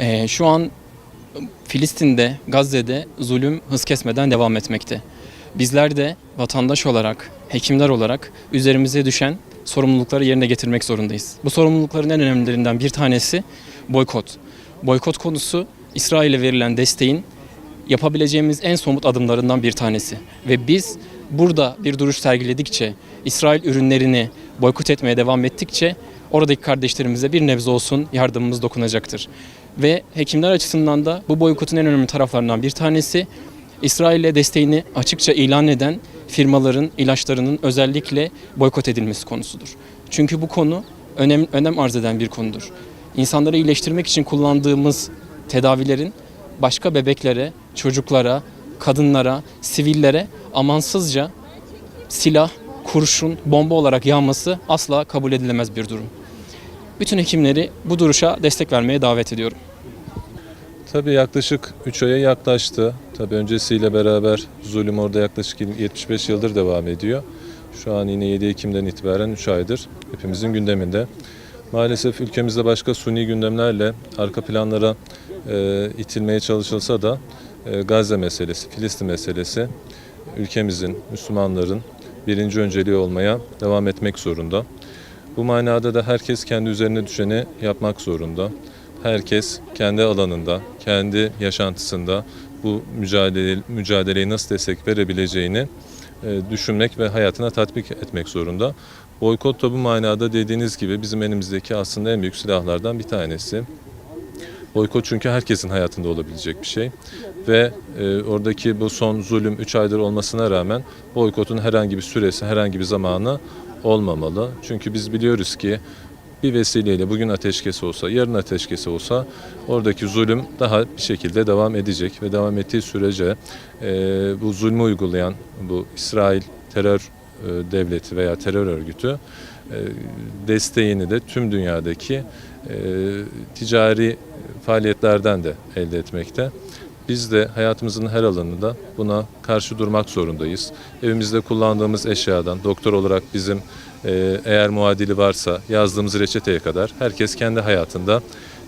Ee, şu an Filistin'de, Gazze'de zulüm hız kesmeden devam etmekte. Bizler de vatandaş olarak, hekimler olarak üzerimize düşen sorumlulukları yerine getirmek zorundayız. Bu sorumlulukların en önemlilerinden bir tanesi boykot. Boykot konusu İsrail'e verilen desteğin yapabileceğimiz en somut adımlarından bir tanesi. Ve biz burada bir duruş sergiledikçe, İsrail ürünlerini boykot etmeye devam ettikçe oradaki kardeşlerimize bir nebze olsun yardımımız dokunacaktır. Ve hekimler açısından da bu boykotun en önemli taraflarından bir tanesi İsrail'e desteğini açıkça ilan eden firmaların ilaçlarının özellikle boykot edilmesi konusudur. Çünkü bu konu önem, önem arz eden bir konudur. İnsanları iyileştirmek için kullandığımız tedavilerin başka bebeklere, çocuklara, kadınlara, sivillere amansızca silah, kurşun, bomba olarak yağması asla kabul edilemez bir durum. Bütün hekimleri bu duruşa destek vermeye davet ediyorum. Tabii yaklaşık 3 aya yaklaştı. Tabii öncesiyle beraber zulüm orada yaklaşık 75 yıldır devam ediyor. Şu an yine 7 Ekim'den itibaren 3 aydır hepimizin gündeminde. Maalesef ülkemizde başka suni gündemlerle arka planlara e, itilmeye çalışılsa da e, Gazze meselesi, Filistin meselesi ülkemizin, Müslümanların birinci önceliği olmaya devam etmek zorunda. Bu manada da herkes kendi üzerine düşeni yapmak zorunda. Herkes kendi alanında, kendi yaşantısında bu mücadele, mücadeleyi nasıl destek verebileceğini e, düşünmek ve hayatına tatbik etmek zorunda. Boykot da bu manada dediğiniz gibi bizim elimizdeki aslında en büyük silahlardan bir tanesi. Boykot çünkü herkesin hayatında olabilecek bir şey. Ve e, oradaki bu son zulüm 3 aydır olmasına rağmen boykotun herhangi bir süresi, herhangi bir zamanı olmamalı. Çünkü biz biliyoruz ki bir vesileyle bugün ateşkes olsa, yarın ateşkes olsa oradaki zulüm daha bir şekilde devam edecek ve devam ettiği sürece e, bu zulmü uygulayan bu İsrail terör e, devleti veya terör örgütü e, desteğini de tüm dünyadaki e, ticari faaliyetlerden de elde etmekte. Biz de hayatımızın her alanında buna karşı durmak zorundayız. Evimizde kullandığımız eşyadan, doktor olarak bizim e, eğer muadili varsa yazdığımız reçeteye kadar herkes kendi hayatında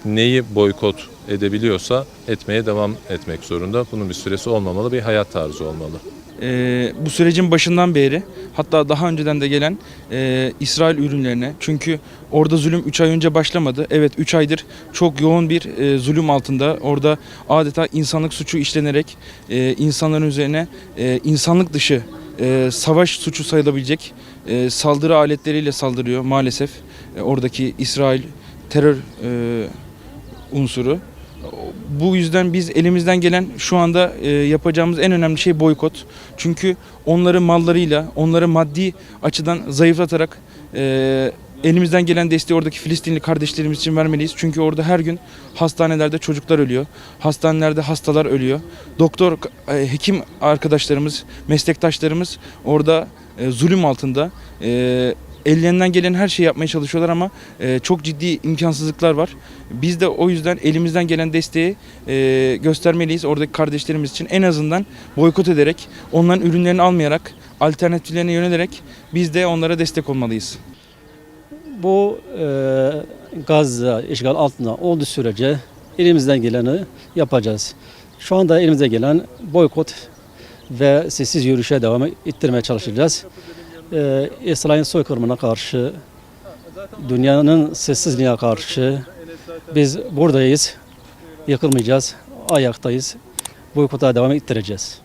neyi boykot edebiliyorsa etmeye devam etmek zorunda. Bunun bir süresi olmamalı, bir hayat tarzı olmalı. Ee, bu sürecin başından beri hatta daha önceden de gelen e, İsrail ürünlerine çünkü orada zulüm 3 ay önce başlamadı. Evet 3 aydır çok yoğun bir e, zulüm altında orada adeta insanlık suçu işlenerek e, insanların üzerine e, insanlık dışı e, savaş suçu sayılabilecek e, saldırı aletleriyle saldırıyor maalesef e, oradaki İsrail terör e, unsuru. Bu yüzden biz elimizden gelen şu anda e, yapacağımız en önemli şey boykot. Çünkü onları mallarıyla, onları maddi açıdan zayıflatarak e, elimizden gelen desteği oradaki Filistinli kardeşlerimiz için vermeliyiz. Çünkü orada her gün hastanelerde çocuklar ölüyor. Hastanelerde hastalar ölüyor. Doktor, e, hekim arkadaşlarımız, meslektaşlarımız orada zulüm altında. Ellerinden gelen her şeyi yapmaya çalışıyorlar ama e, çok ciddi imkansızlıklar var. Biz de o yüzden elimizden gelen desteği e, göstermeliyiz oradaki kardeşlerimiz için. En azından boykot ederek, onların ürünlerini almayarak, alternatiflerine yönelerek biz de onlara destek olmalıyız. Bu e, Gazze işgal altında olduğu sürece elimizden geleni yapacağız. Şu anda elimize gelen boykot ve sessiz yürüyüşe devam ettirmeye çalışacağız. E, İsrail'in soykırımına karşı, dünyanın sessizliğine karşı biz buradayız, yıkılmayacağız, ayaktayız. Boykota devam ettireceğiz.